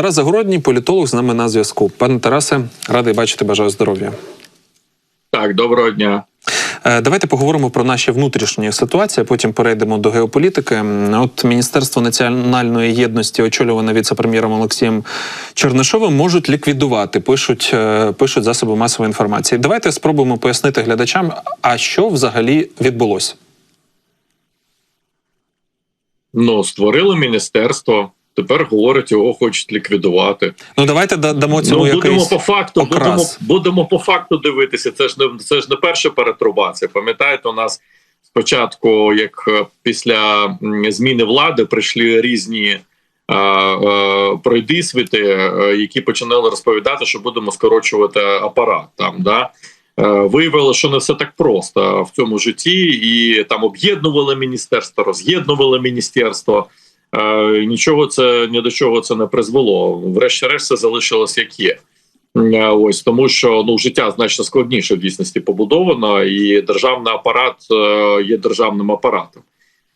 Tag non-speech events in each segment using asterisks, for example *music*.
Тарас Загородній, політолог з нами на зв'язку. Пане Тарасе, радий бачити, бажаю здоров'я. Так, доброго дня. Е, Давайте поговоримо про наші внутрішні ситуації. Потім перейдемо до геополітики. От Міністерство національної єдності, очолюване віце-прем'єром Олексієм Чернишовим, можуть ліквідувати. Пишуть, е, пишуть засоби масової інформації. Давайте спробуємо пояснити глядачам, а що взагалі відбулося. Ну, створили міністерство. Тепер говорять, його хочуть ліквідувати. Ну давайте дамо цьому ну, будемо якийсь по факту, будемо, окрас. будемо по факту дивитися. Це ж не це ж не перша перетрубація. Пам'ятаєте, у нас спочатку, як е, після зміни влади, прийшли різні е, е, пройдисвіти, е, які починали розповідати, що будемо скорочувати апарат там. Да? Е, Виявилося, що не все так просто в цьому житті, і там об'єднували міністерство, роз'єднували міністерство. Е, Нічого це ні до чого це не призвело. Врешті-решт, все залишилось як є. Е, Ось тому, що ну життя значно складніше в дійсності побудовано, і державний апарат е, є державним апаратом.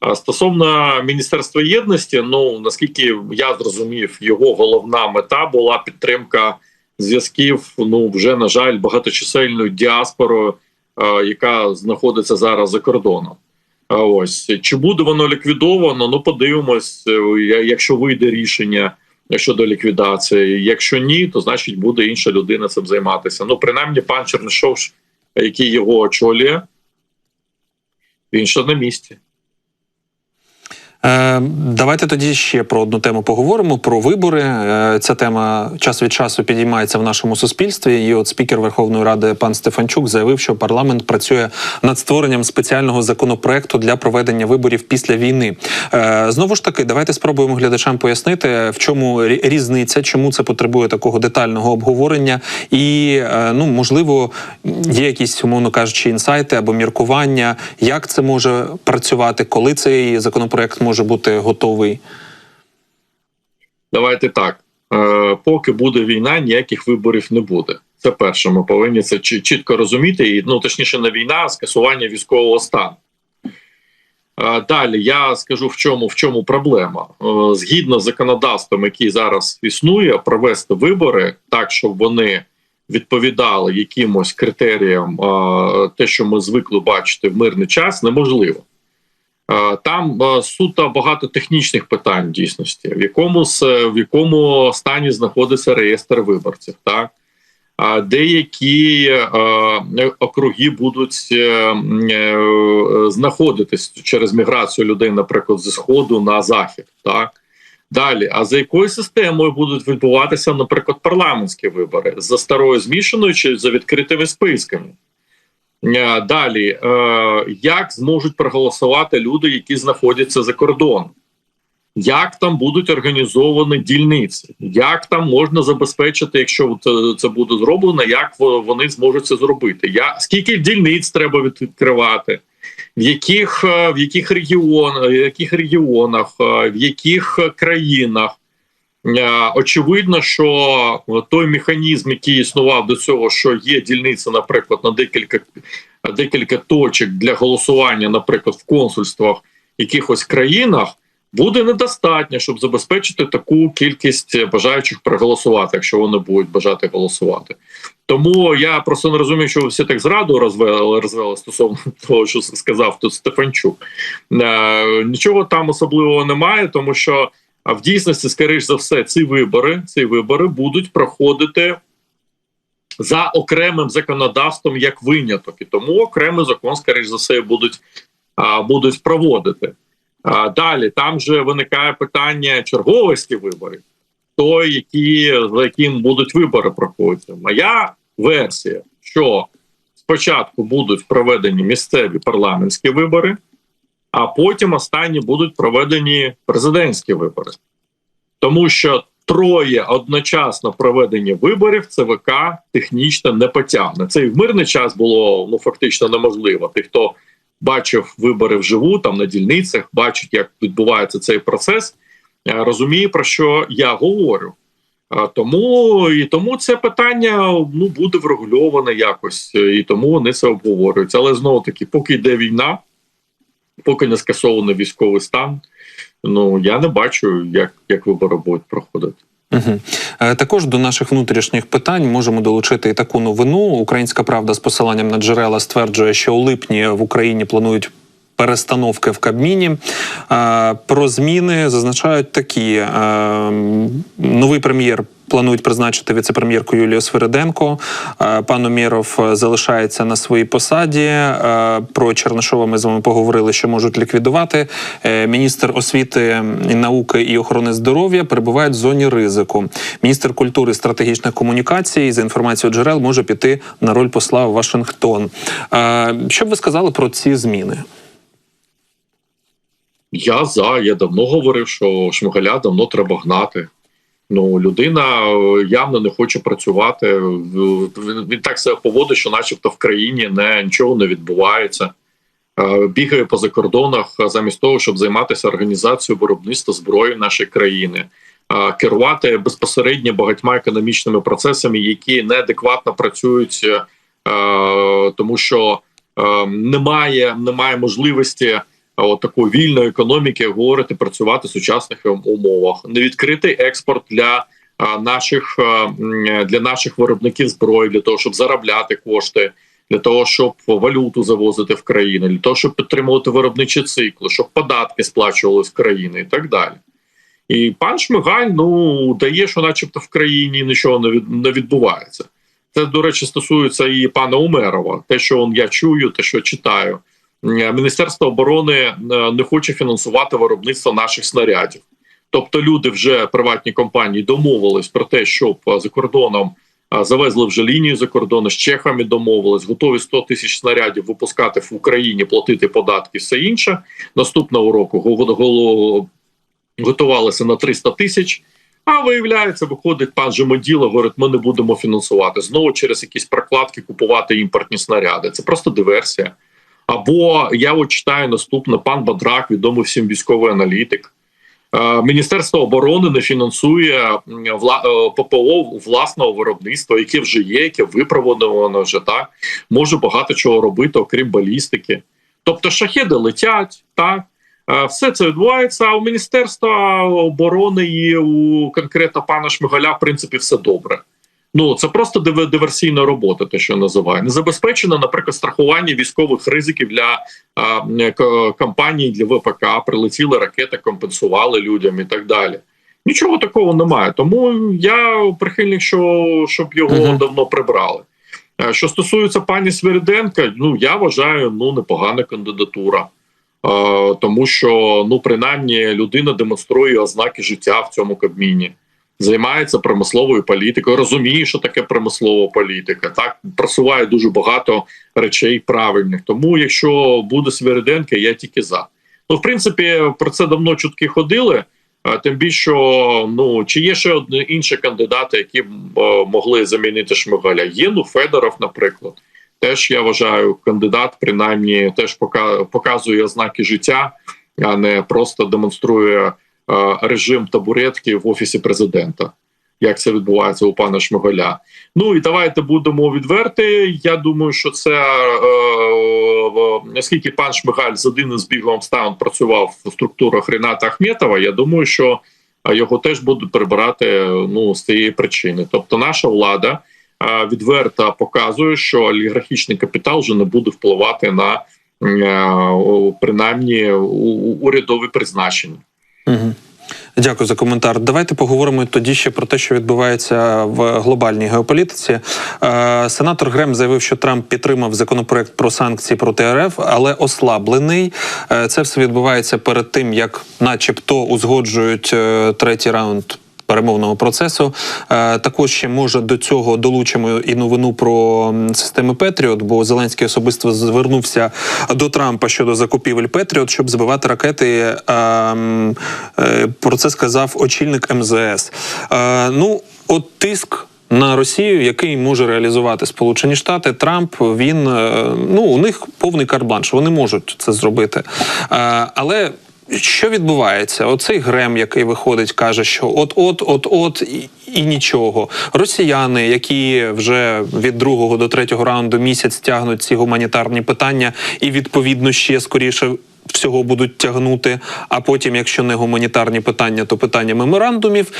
А стосовно міністерства єдності, ну наскільки я зрозумів, його головна мета була підтримка зв'язків. Ну вже на жаль, багаточисельною діаспорою, яка знаходиться зараз за кордоном. Ось чи буде воно ліквідовано? Ну подивимось, е, якщо вийде рішення щодо ліквідації. Якщо ні, то значить буде інша людина цим займатися. Ну, принаймні, пан Чернишов, який його очолює, він ще на місці. Е, Давайте тоді ще про одну тему поговоримо: про вибори. Е, Ця тема час від часу підіймається в нашому суспільстві. І от спікер Верховної Ради пан Стефанчук заявив, що парламент працює над створенням спеціального законопроекту для проведення виборів після війни. Е, Знову ж таки, давайте спробуємо глядачам пояснити, в чому рі- різниця, чому це потребує такого детального обговорення, і ну можливо є якісь, умовно кажучи, інсайти або міркування, як це може працювати, коли цей законопроект може бути готовий. Давайте так. Е, поки буде війна, ніяких виборів не буде. Це перше. Ми повинні це чітко розуміти. І ну точніше, не війна, а скасування військового стану. Е, Далі я скажу в чому в чому проблема. Е, Згідно з законодавством, який зараз існує, провести вибори так, щоб вони відповідали якимось критеріям, те, що ми звикли бачити в мирний час, неможливо. Е, Там е, суто багато технічних питань в дійсності, в якому в якому стані знаходиться реєстр виборців, так деякі е, округи будуть е, е, знаходитись через міграцію людей, наприклад, зі сходу на захід, так далі. А за якою системою будуть відбуватися, наприклад, парламентські вибори за старою змішаною чи за відкритими списками? Е, Далі, е, як зможуть проголосувати люди, які знаходяться за кордоном? Як там будуть організовані дільниці? Як там можна забезпечити, якщо це, це буде зроблено, як вони зможуть це зробити? Я, скільки дільниць треба відкривати? В яких, е, в яких, регіон, в яких регіонах, е, в яких е, країнах? Е, Очевидно, що той механізм, який існував до цього, що є дільниця, наприклад, на декілька декілька точок для голосування, наприклад, в консульствах якихось країнах, буде недостатньо, щоб забезпечити таку кількість бажаючих проголосувати, якщо вони будуть бажати голосувати. Тому я просто не розумію, що ви всі так зраду розвели, розвели стосовно *laughs* того, що сказав тут Стефанчук. Е, нічого там особливого немає, тому що а в дійсності, скоріш за все, ці вибори, ці вибори будуть проходити за окремим законодавством як виняток, і тому окремий закон, скоріш за все, будуть, а, будуть проводити. А, далі там же виникає питання черговості виборів, той, які, за яким будуть вибори проходити. Моя версія, що спочатку будуть проведені місцеві парламентські вибори, а потім останні будуть проведені президентські вибори. Тому що троє одночасно проведення виборів ЦВК технічно не потягне. Це і в мирний час було ну фактично неможливо. Ті, хто бачив вибори вживу, там на дільницях, бачить, як відбувається цей процес, е, розуміє про що я говорю. Е, Тому і тому це питання ну буде врегульоване якось, е, і тому вони це обговорюють. Але знову таки, поки йде війна, поки не скасований військовий стан, ну я не бачу, як, як вибори будуть проходити. Угу. Також до наших внутрішніх питань можемо долучити і таку новину. Українська правда з посиланням на джерела стверджує, що у липні в Україні планують. Перестановки в Кабміні Е, про зміни зазначають такі: Е, новий прем'єр планують призначити віце-прем'єрку Юлію Свириденко. Е, Пан Умєров е, залишається на своїй посаді. Е, Про Чернишова ми з вами поговорили, що можуть ліквідувати. Міністр освіти науки і охорони здоров'я перебувають в зоні ризику. Міністр культури і стратегічних комунікацій за інформацією джерел може піти на роль посла в Вашингтон. Що б ви сказали про ці зміни? Я за. Я давно говорив, що Шмигаля давно треба гнати. Ну, людина е, явно не хоче працювати. Він, він так себе поводить, що, начебто, в країні не нічого не відбувається. Е, Бігає по закордонах замість того, щоб займатися організацією виробництва зброї нашої країни, Е, керувати безпосередньо багатьма економічними процесами, які неадекватно працюють, тому що немає, немає можливості от такої вільної економіки говорити працювати в сучасних умовах, не відкритий експорт для наших для наших виробників зброї, для того, щоб заробляти кошти, для того, щоб валюту завозити в країну, для того, щоб підтримувати виробничі цикли, щоб податки сплачувались в країни і так далі. І пан Шмигаль ну дає, що, начебто, в країні нічого не від, не відбувається. Це, до речі, стосується і пана Умерова. Те, що я чую, те, що читаю. Е, Міністерство оборони е, не хоче фінансувати виробництво наших снарядів. Тобто, люди вже приватні компанії домовились про те, щоб е, за кордоном завезли вже лінію за кордону з чехами. Домовились, готові 100 тисяч снарядів випускати в Україні, платити податки, все інше. Наступного року го- го- готувалися на 300 тисяч. А виявляється, виходить пан Жемоділо, говорить, ми не будемо фінансувати знову через якісь прокладки купувати імпортні снаряди. Це просто диверсія. Або я от читаю наступне пан Бадрак, відомий всім військовий аналітик. Е, Міністерство оборони не фінансує е, ППО власного виробництва, яке вже є, яке виправдано вже так. Може багато чого робити, окрім балістики. Тобто шахеди летять, так. Е, Все це відбувається. А у Міністерства оборони і у конкретно пана Шмигаля, в принципі, все добре. Ну це просто диверсійна робота, те, що називає. Не забезпечено, наприклад, страхування військових ризиків для а, е, к- компаній для ВПК. Прилетіли ракети, компенсували людям і так далі. Нічого такого немає. Тому я прихильник, що щоб його Мгм. давно прибрали. Е, Що стосується пані Свириденка, ну я вважаю, ну непогана кандидатура. Е, тому що ну принаймні людина демонструє ознаки життя в цьому кабміні, займається промисловою політикою, розуміє, що таке промислова політика. Так просуває дуже багато речей правильних. Тому, якщо буде Свириденка, я тільки за. Ну, в принципі, про це давно чутки ходили. Тим більше, ну чи є ще одні інші кандидати, які б е, могли замінити Шмигаля? Є ну Федоров, наприклад. Теж я вважаю, кандидат принаймні теж показує ознаки життя, а не просто демонструє режим табуретки в офісі президента, як це відбувається у пана Шмигаля. Ну і давайте будемо відверті. Я думаю, що це е, е, оскільки пан Шмигаль з один із бігом стаун працював в структурах Рената Ахметова. Я думаю, що е, його теж будуть прибирати е, ну з цієї причини. Тобто, наша влада е, відверто показує, що олігархічний капітал вже не буде впливати на е, принаймні урядові призначення. Угу. Дякую за коментар. Давайте поговоримо тоді ще про те, що відбувається в глобальній геополітиці. Е, Сенатор Грем заявив, що Трамп підтримав законопроект про санкції проти РФ, але ослаблений. Е, Це все відбувається перед тим, як, начебто, узгоджують е, третій раунд. Перемовного процесу Е, також ще може до цього долучимо і новину про системи Петріот, бо Зеленський особисто звернувся до Трампа щодо закупівель Петріот, щоб збивати ракети. Е, е, про це сказав очільник МЗС. Ну, от тиск. На Росію, який може реалізувати Сполучені Штати, Трамп він ну у них повний карт-бланш, Вони можуть це зробити. Але що відбувається? Оцей Грем, який виходить, каже, що от-от, от-от і, і нічого. Росіяни, які вже від другого до третього раунду місяць тягнуть ці гуманітарні питання, і відповідно ще скоріше. Всього будуть тягнути, а потім, якщо не гуманітарні питання, то питання меморандумів.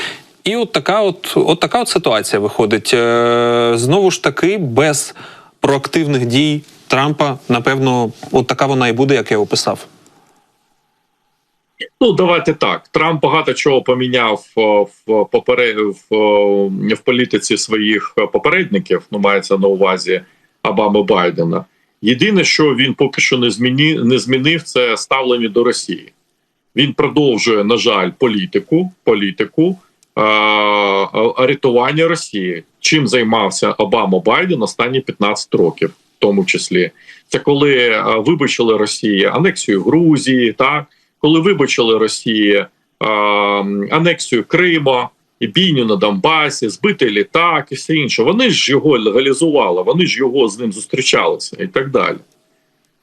І от така, от, от така от ситуація виходить. Е, знову ж таки, без проактивних дій Трампа, напевно, от така вона і буде, як я описав. Ну, давайте так. Трамп багато чого поміняв в попере... в, в політиці своїх попередників. Ну, мається на увазі Обами Байдена. Єдине, що він поки що не зміні... не змінив, це ставлення до Росії. Він продовжує, на жаль, політику, політику а, а, рятування Росії. Чим займався Обама Байден останні 15 років, в тому числі. Це коли вибачили Росії анексію Грузії, так коли вибачили Росії а, анексію Крима, і бійню на Донбасі, збитий літак і все інше. Вони ж його легалізували, вони ж його з ним зустрічалися і так далі.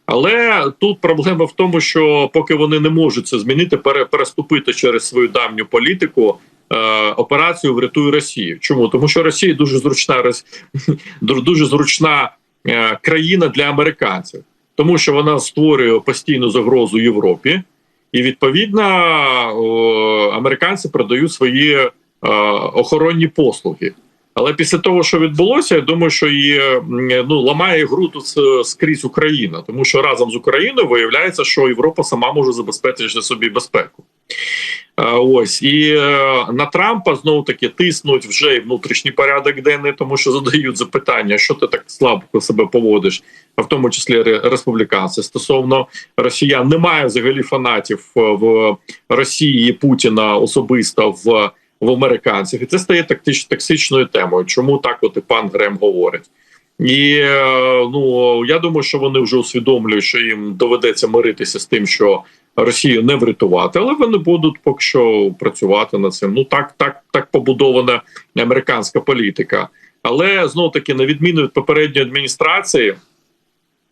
Але тут проблема в тому, що поки вони не можуть це змінити, переступити через свою давню політику. е, Операцію врятуй Росію. Чому? Тому що Росія дуже зручна *laughs* дуже зручна е, країна для американців, тому що вона створює постійну загрозу Європі, і відповідно американці продають свої е, охоронні послуги. Але після того, що відбулося, я думаю, що її ну ламає гру тут скрізь Україна, тому що разом з Україною виявляється, що Європа сама може забезпечити собі безпеку. Е, Ось і е, на Трампа знову таки тиснуть вже і внутрішній порядок денний, тому що задають запитання, що ти так слабко себе поводиш, а в тому числі республіканці. Стосовно росіян немає взагалі фанатів е, в Росії Путіна особисто в, в американців, і це стає тактич, токсичною темою. Чому так, от і пан Грем говорить? І е, ну я думаю, що вони вже усвідомлюють, що їм доведеться миритися з тим, що Росію не врятувати, але вони будуть поки що працювати над цим. Ну так, так, так побудована американська політика. Але знову таки, на відміну від попередньої адміністрації,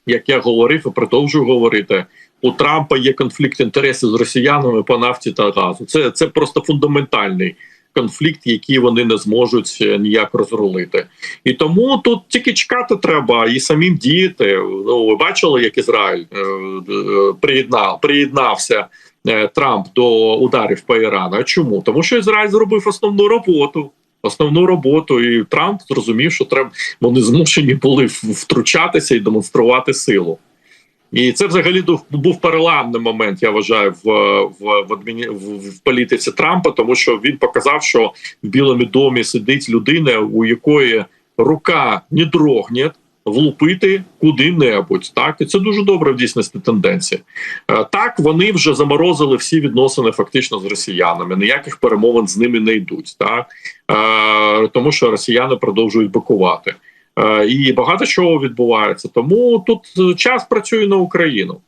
як я говорив і продовжую говорити, у Трампа є конфлікт інтересів з росіянами по нафті та газу. Це, це просто фундаментальний конфлікт, який вони не зможуть е, ніяк розрулити. І тому тут тільки чекати треба і самим діяти. Ну, ви бачили, як Ізраїль е, е, приєднав, приєднався Трамп до ударів по Ірану. А чому? Тому що Ізраїль зробив основну роботу. Основну роботу, і Трамп зрозумів, що треба вони змушені були втручатися і демонструвати силу. І це взагалі був переламний момент, я вважаю, в, в, в, адміні... в політиці Трампа, тому що він показав, що в Білому домі сидить людина, у якої рука не дрогне влупити куди-небудь. Так, і це дуже добре в дійсності тенденція. Е, Так, вони вже заморозили всі відносини фактично з росіянами. Ніяких перемовин з ними не йдуть, так е, тому що росіяни продовжують бакувати. Е, І багато чого відбувається. Тому тут е, час працює на Україну.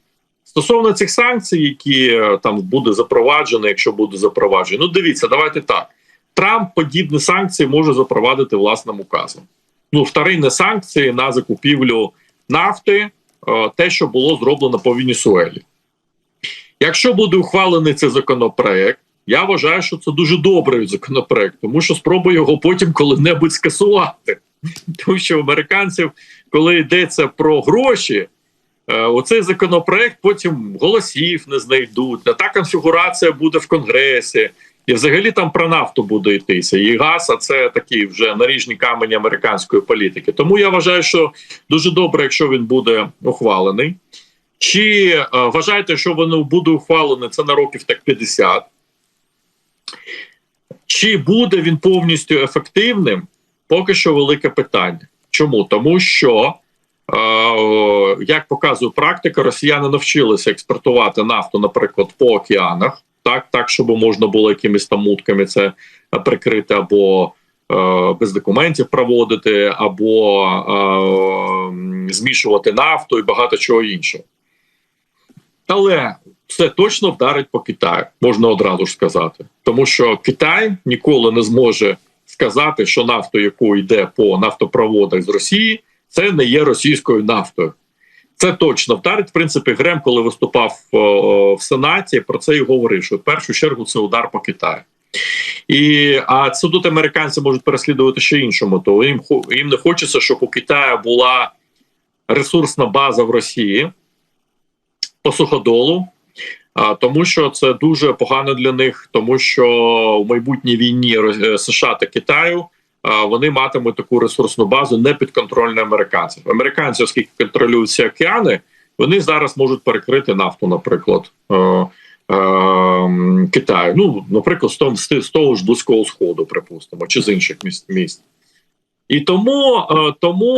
Стосовно цих санкцій, які е, там буде запроваджено, якщо буде запроваджено, ну дивіться, давайте так. Трамп подібні санкції може запровадити власним указом. Ну, вторинні санкції на закупівлю нафти, те, що було зроблено по Венесуелі. Якщо буде ухвалений цей законопроект, я вважаю, що це дуже добрий законопроект, тому що спробує його потім коли-небудь скасувати. *laughs* Тому що американців, коли йдеться про гроші, е, оцей законопроект потім голосів не знайдуть. А та конфігурація буде в Конгресі. І взагалі там про нафту буде йтися. І газ, а це такі вже наріжні камені американської політики. Тому я вважаю, що дуже добре, якщо він буде ухвалений. Чи е, вважаєте, що воно буде ухвалене це на років так 50? Чи буде він повністю ефективним? Поки що велике питання. Чому? Тому що, е, як показує практика, росіяни навчилися експортувати нафту, наприклад, по океанах, так, так щоб можна було якимись там мутками це прикрити або е, без документів проводити, або е, змішувати нафту і багато чого іншого. Але це точно вдарить по Китаю, можна одразу ж сказати. Тому що Китай ніколи не зможе сказати, що нафту, яку йде по нафтопроводах з Росії, це не є російською нафтою. Це точно вдарить. В принципі, Грем, коли виступав в Сенаті, про це і говорив, що в першу чергу це удар по Китаю. І, а це тут американці можуть переслідувати ще іншому, то їм, їм не хочеться, щоб у Китаю була ресурсна база в Росії по суходолу, тому, що це дуже погано для них, тому що в майбутній війні е, США та Китаю вони матимуть таку ресурсну базу не підконтрольну американців. Американці, оскільки контролюють всі океани, вони зараз можуть перекрити нафту, наприклад. е, е, Китаю, ну наприклад, з того, з того ж близького сходу, припустимо, чи з інших міст міст. І тому, е, тому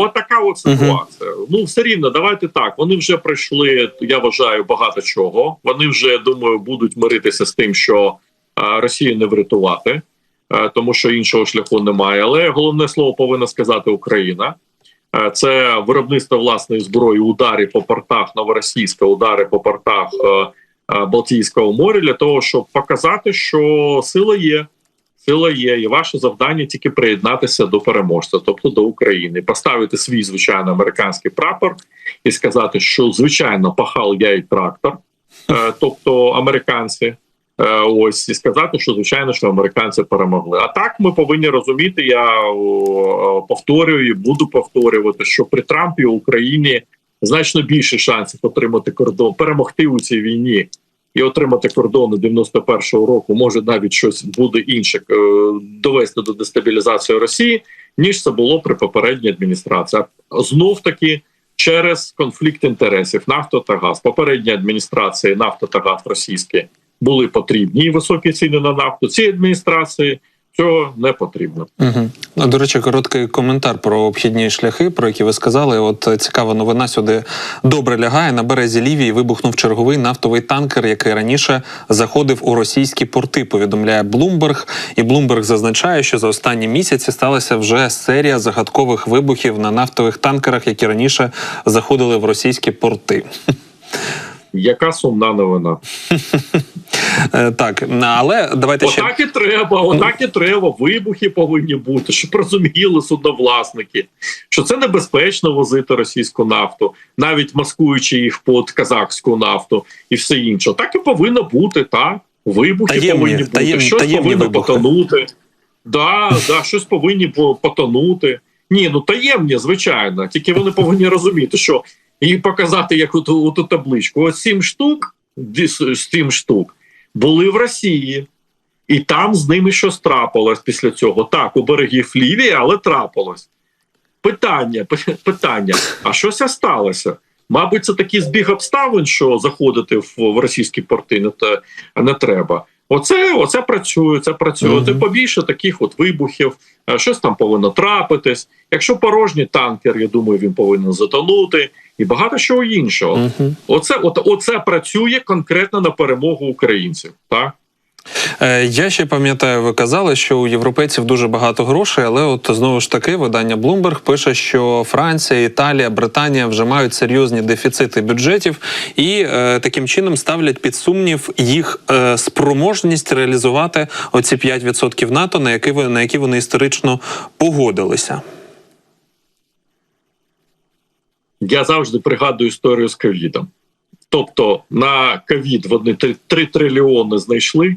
от така от ситуація. Ну, все рівно, давайте так. Вони вже пройшли, я вважаю, багато чого. Вони вже думаю, будуть миритися з тим, що е, Росію не врятувати, е, тому що іншого шляху немає. Але головне слово повинна сказати Україна. Це виробництво власної зброї, удари по портах новоросійська, удари по портах Балтійського моря для того, щоб показати, що сила є. Сила є, і ваше завдання тільки приєднатися до переможця, тобто до України, поставити свій звичайно американський прапор і сказати, що звичайно пахал я і трактор, *laughs* е, тобто американці. е, Ось і сказати, що звичайно, що американці перемогли. А так ми повинні розуміти. Я повторюю і буду повторювати, що при Трампі в Україні значно більше шансів отримати кордон, перемогти у цій війні і отримати кордони 91-го року, може навіть щось буде інше е, довести до дестабілізації Росії, ніж це було при попередній адміністрації. Знов таки через конфлікт інтересів нафта та газ. Попередні адміністрації нафта та газ російські були потрібні і високі ціни на нафту. Ці адміністрації цього не потрібно. Угу. До речі, короткий коментар про обхідні шляхи, про які ви сказали. От е, цікава новина сюди добре лягає. На березі Лівії вибухнув черговий нафтовий танкер, який раніше заходив у російські порти. Повідомляє Блумберг. І Блумберг зазначає, що за останні місяці сталася вже серія загадкових вибухів на нафтових танкерах, які раніше заходили в російські порти. Яка сумна новина? Е, Так, але давайте ще Отак і треба, отак і треба. Вибухи повинні бути, щоб розуміли судновласники, що це небезпечно возити російську нафту, навіть маскуючи їх під казахську нафту і все інше. Так і повинно бути, так. Вибухи Таємні- повинні бути, таємні- щось таємні повинно вибухи. потонути. Да, да, щось повинні потонути. Ні, ну таємні, звичайно. Тільки вони повинні розуміти, що і показати як оту, оту табличку. Ось сім штук, сім штук були в Росії, і там з ними щось трапилось після цього. Так, у берегів Лівії, але трапилось. Питання, питання: а щось сталося? Мабуть, це такий збіг обставин, що заходити в, російські порти не, не треба. Оце, оце працює, це працює. Мгм. Ти побільше таких от вибухів, е, щось там повинно трапитись. Якщо порожній танкер, я думаю, він повинен затонути, і багато чого іншого. Мгм. Оце, от, оце працює конкретно на перемогу українців. Так? Е, Я ще пам'ятаю, ви казали, що у європейців дуже багато грошей, але от знову ж таки видання Bloomberg пише, що Франція, Італія, Британія вже мають серйозні дефіцити бюджетів і е, таким чином ставлять під сумнів їх е, спроможність реалізувати оці 5% НАТО, на які на які вони історично погодилися. Я завжди пригадую історію з ковідом. Тобто на ковід вони 3 трильйони знайшли,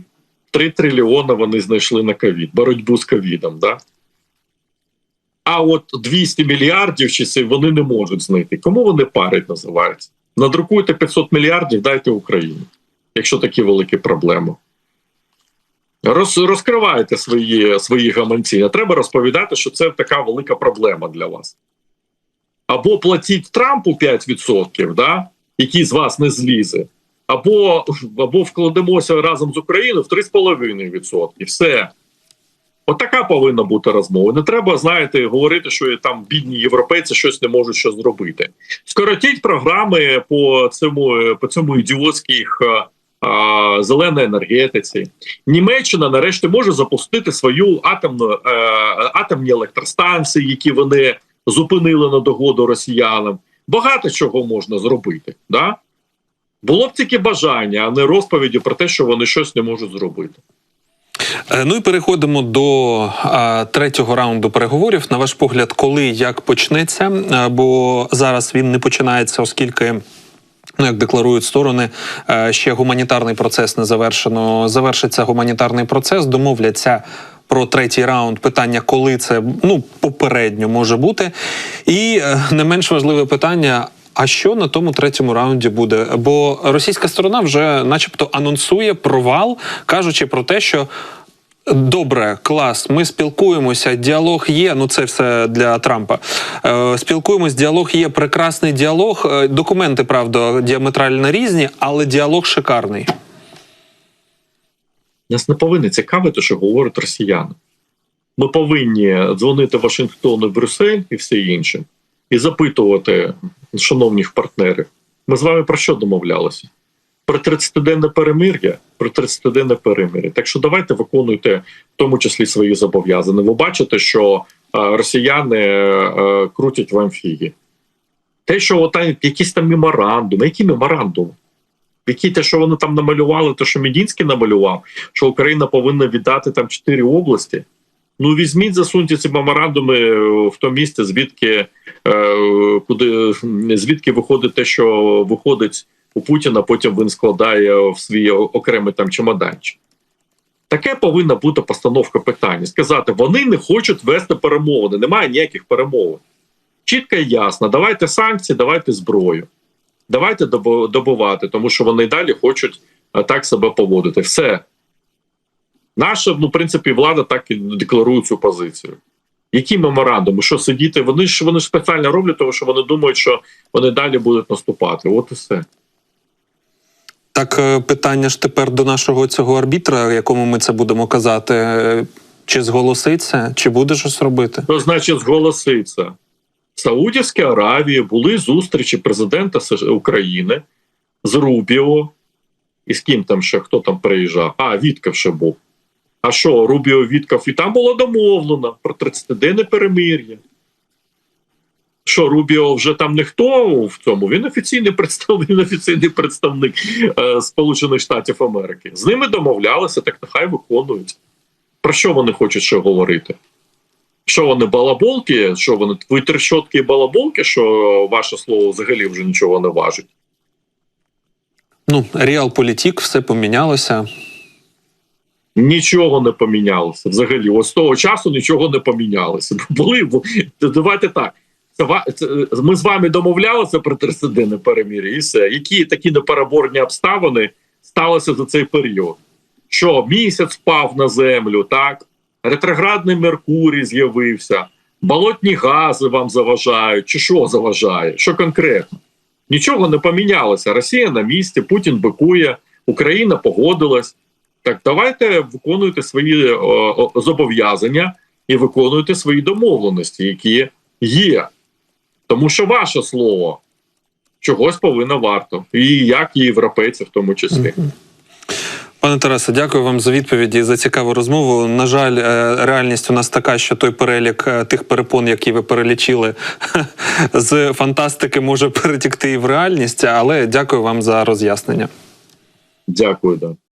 3 трильйони вони знайшли на ковід, боротьбу з ковідом. Да? А от 200 мільярдів чи вони не можуть знайти. Кому вони парять, називається? Надрукуйте 500 мільярдів, дайте Україні, якщо такі великі проблеми. Роз, розкривайте свої, свої гаманці. Не треба розповідати, що це така велика проблема для вас. Або платіть Трампу 5%, да, який з вас не злізе, або, або вкладемося разом з Україною в 3,5%. І все. От повинна бути розмова. Не треба, знаєте, говорити, що там бідні європейці щось не можуть що зробити. Скоротіть програми по цьому по цьому ідіотських а, зеленій енергетиці. Німеччина нарешті може запустити свою атомну е, атомні електростанції, які вони зупинили на догоду росіянам. Багато чого можна зробити. Да? Було б тільки бажання, а не розповіді про те, що вони щось не можуть зробити. Е, Ну і переходимо до а, третього раунду переговорів. На ваш погляд, коли як почнеться? Е, Бо зараз він не починається, оскільки. Ну, як декларують сторони, е, ще гуманітарний процес не завершено. Завершиться гуманітарний процес, домовляться про третій раунд. Питання, коли це ну попередньо може бути. І е, не менш важливе питання: А що на тому третьому раунді буде? Бо російська сторона вже, начебто, анонсує провал, кажучи про те, що. Добре, клас. Ми спілкуємося. Діалог є. Ну це все для Трампа. Е, спілкуємось, діалог є. Прекрасний діалог. Е, документи, правда, діаметрально різні, але діалог шикарний. Нас не повинні цікавити, що говорять росіяни. Ми повинні дзвонити Вашингтону, Брюссель і все інше, і запитувати шановних партнерів. Ми з вами про що домовлялися? Про 30-денне перемир'я, про 30-денне перемир'я. Так що давайте виконуйте в тому числі свої зобов'язання. Ви бачите, що е, росіяни е, крутять вам фіги. Те, що ота, якісь там меморандуми, які меморандуми? Які те, що вони там намалювали, те, що Медінський намалював, що Україна повинна віддати там чотири області. Ну візьміть, засуньте ці меморандуми в то місце, звідки е, куди звідки виходить те, що виходить у Путіна, потім він складає в свій окремий там чемоданчик. Таке повинна бути постановка питання. Сказати, вони не хочуть вести перемовини, немає ніяких перемовин. Чітко і ясно, давайте санкції, давайте зброю. Давайте добувати, тому що вони далі хочуть так себе поводити. Все. Наша, ну, в принципі, влада так і декларує цю позицію. Які меморандуми? Що сидіти? Вони ж вони ж спеціально роблять, тому що вони думають, що вони далі будуть наступати. От і все. Так, е, питання ж тепер до нашого цього арбітра, якому ми це будемо казати. Е, Чи зголоситься, чи буде щось робити? Що значить зголоситься? Саудівській Аравії були зустрічі президента України з Рубіо. І з ким там ще хто там приїжджав? А, Вітков ще був. А що, Рубіо Вітков? І там було домовлено про 30-денне перемир'я. Що Рубіо вже там не хто в цьому? Він офіційний представник, він офіційний представник е, Сполучених Штатів Америки. З ними домовлялися, так нехай виконують. Про що вони хочуть ще говорити? Що вони балаболки? Що вони ви трещотки і балаболки, що ваше слово взагалі вже нічого не важить? Ну, реалполітік, все помінялося. Нічого не помінялося. Взагалі, ось з того часу нічого не помінялося. *laughs* Були давайте так. Це, це, ми з вами домовлялися про 30-денне перемір'я, і все. Які такі непереборні обставини сталися за цей період? Що місяць впав на землю, так? Ретроградний Меркурій з'явився, болотні гази вам заважають, чи що заважає? Що конкретно? Нічого не помінялося. Росія на місці, Путін бикує, Україна погодилась. Так давайте виконуйте свої о, зобов'язання і виконуйте свої домовленості, які є. Тому що ваше слово чогось повинно варто, і як і європейці в тому числі. Пане Тарасе, дякую вам за відповіді за цікаву розмову. На жаль, е, реальність у нас така, що той перелік е, тих перепон, які ви перелічили, *laughs* з фантастики може *laughs* перетікти і в реальність. Але дякую вам за роз'яснення. Дякую, да.